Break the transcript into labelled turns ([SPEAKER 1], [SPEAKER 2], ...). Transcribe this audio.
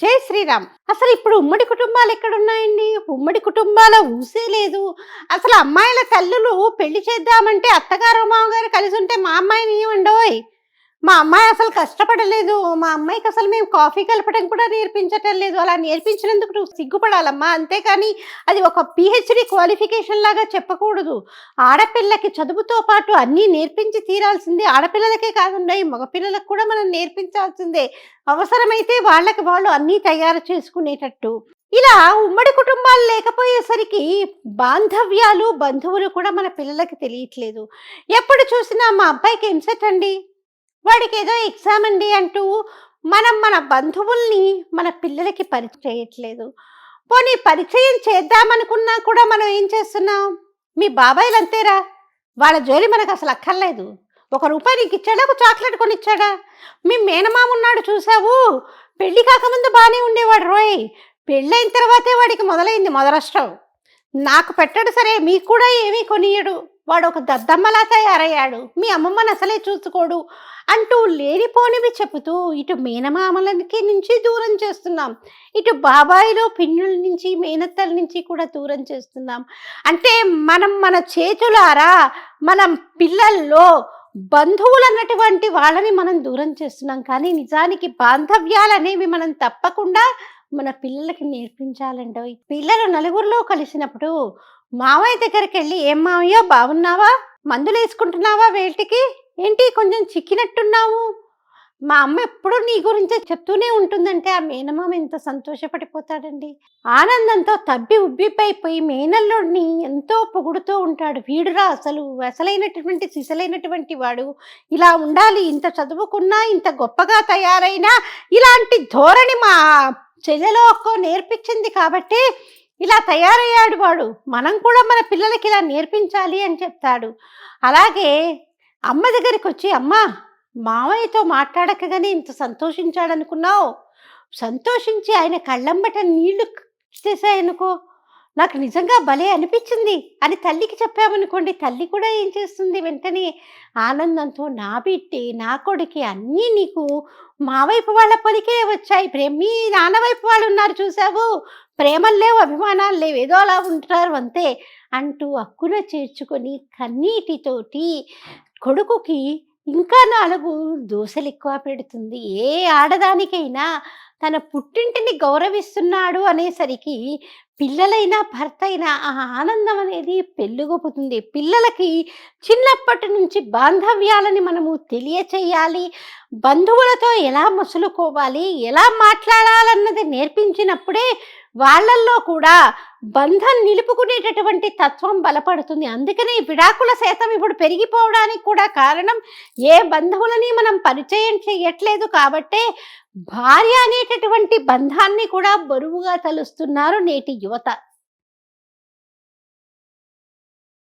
[SPEAKER 1] జై శ్రీరామ్. అసలు ఇప్పుడు ఉమ్మడి కుటుంబాలు ఎక్కడున్నాయండి? ఉమ్మడి కుటుంబాల ఊసే లేదు. అసలు అమ్మాయిల తల్లులు పెళ్ళి చేద్దామంటే అత్తగారు మామగారు కలిసి ఉంటే మా అమ్మాయిని ఇవ్వండోయ్ మా అమ్మాయి అసలు కష్టపడలేదు. మా అమ్మాయికి అసలు మేము కాఫీ కలపడం కూడా నేర్పించటం లేదు. అలా నేర్పించినందుకు నువ్వు సిగ్గుపడాలమ్మా. అంతేకాని అది ఒక పిహెచ్డి క్వాలిఫికేషన్ లాగా చెప్పకూడదు. ఆడపిల్లకి చదువుతో పాటు అన్నీ నేర్పించి తీరాల్సిందే ఆడపిల్లలకే కాకుండా ఈ మగపిల్లలకు కూడా మనం నేర్పించాల్సిందే. అవసరమైతే వాళ్ళకి వాళ్ళు అన్నీ తయారు చేసుకునేటట్టు. ఇలా ఉమ్మడి కుటుంబాలు లేకపోయేసరికి బాంధవ్యాలు బంధువులు కూడా మన పిల్లలకి తెలియట్లేదు. ఎప్పుడు చూసినా మా అబ్బాయికి ఎంసెట్ అండి? వాడికి ఏదో ఎగ్జామ్ అండి అంటూ మనం మన బంధువుల్ని మన పిల్లలకి పరిచయం చేయట్లేదు. పోనీ పరిచయం చేద్దామనుకున్నా కూడా మనం ఏం చేస్తున్నాం? మీ బాబాయ్లు అంతేరా. వాళ్ళ జోలి మనకు అసలు అక్కర్లేదు. ఒక రూపాయి నీకు ఇచ్చాడా? ఒక చాక్లెట్ కొనిచ్చాడా? మీ మేనమామ ఉన్నాడు చూసావు? పెళ్ళి కాకముందు బాగానే ఉండేవాడు రోయ్. పెళ్ళైన తర్వాతే వాడికి మొదలైంది మొదలష్టం నాకు పెట్టడు సరే మీకు కూడా ఏమీ కొనియడు. వాడు ఒక దద్దమ్మలా తయారయ్యాడు. మీ అమ్మమ్మని అసలే చూసుకోడు అంటూ లేనిపోనివి చెబుతూ ఇటు మేనమామలకి నుంచి దూరం చేస్తున్నాం. ఇటు బాబాయిలో పిన్నుల నుంచి మేనత్తల నుంచి కూడా దూరం చేస్తున్నాం. అంటే మనం మన చేతులారా మనం పిల్లల్లో బంధువులు అన్నటువంటి వాళ్ళని మనం దూరం చేస్తున్నాం. కానీ నిజానికి బాంధవ్యాలు అనేవి మనం తప్పకుండా మన పిల్లలకి నేర్పించాలండి పిల్లలు నలుగురిలో కలిసినప్పుడు మావయ్య దగ్గరికి వెళ్ళి ఏం మావయ్య బాగున్నావా మందులు వేసుకుంటున్నావా వేటికి ఏంటి కొంచెం చిక్కినట్టున్నావు? మా అమ్మ ఎప్పుడూ నీ గురించే చెప్తూనే ఉంటుందంటే ఆ మేనమామ ఎంత సంతోషపడిపోతాడండి. ఆనందంతో తబ్బి ఉబ్బిపైపోయి మేనల్లోని ఎంతో పొగుడుతూ ఉంటాడు. వీడురా అసలు అసలైనటువంటి సిసలైనటువంటి వాడు. ఇలా ఉండాలి ఇంత చదువుకున్నా ఇంత గొప్పగా తయారైనా ఇలాంటి ధోరణి మా చెల్లెలో ఒక్కో నేర్పించింది కాబట్టి ఇలా తయారయ్యాడు వాడు. మనం కూడా మన పిల్లలకి ఇలా నేర్పించాలి అని చెప్తాడు. అలాగే అమ్మ దగ్గరికి వచ్చి అమ్మ మామయ్యతో మాట్లాడకగానే ఇంత సంతోషించాడనుకున్నావు. సంతోషించి ఆయన కళ్ళంబట నీళ్ళు చేశాయనుకో. నాకు నిజంగా భలే అనిపించింది అని తల్లికి చెప్పామనుకోండి తల్లి కూడా ఏం చేస్తుంది? వెంటనే ఆనందంతో నా బిడ్డే నా కొడుకి అన్నీ నీకు మా వైపు వాళ్ళ పలికే వచ్చాయి. ప్రేమ మీ నాన్న వైపు వాళ్ళు ఉన్నారు చూసావు? ప్రేమలు లేవు అభిమానాలు లేవు ఏదో అలా ఉంటారు అంతే అంటూ అక్కున చేర్చుకొని కన్నీటితోటి కొడుకుకి ఇంకా నాలుగు దోశలు ఎక్కువ పెడుతుంది. ఏ ఆడదానికైనా తన పుట్టింటిని గౌరవిస్తున్నాడు అనేసరికి పిల్లలైనా భర్త అయినా ఆ ఆనందం అనేది పెళ్ళుగొపుతుంది పిల్లలకి చిన్నప్పటి నుంచి బాంధవ్యాలని మనము తెలియచేయాలి. బంధువులతో ఎలా మసులుకోవాలి ఎలా మాట్లాడాలన్నది నేర్పించినప్పుడే వాళ్ళల్లో కూడా బంధం నిలుపుకునేటటువంటి తత్వం బలపడుతుంది. అందుకనే విడాకుల శాతం ఇప్పుడు పెరిగిపోవడానికి కూడా కారణం ఏ బంధువులని మనం పరిచయం చేయట్లేదు కాబట్టే భార్య అనేటటువంటి బంధాన్ని కూడా బరువుగా తలుస్తున్నారు నేటి యువత.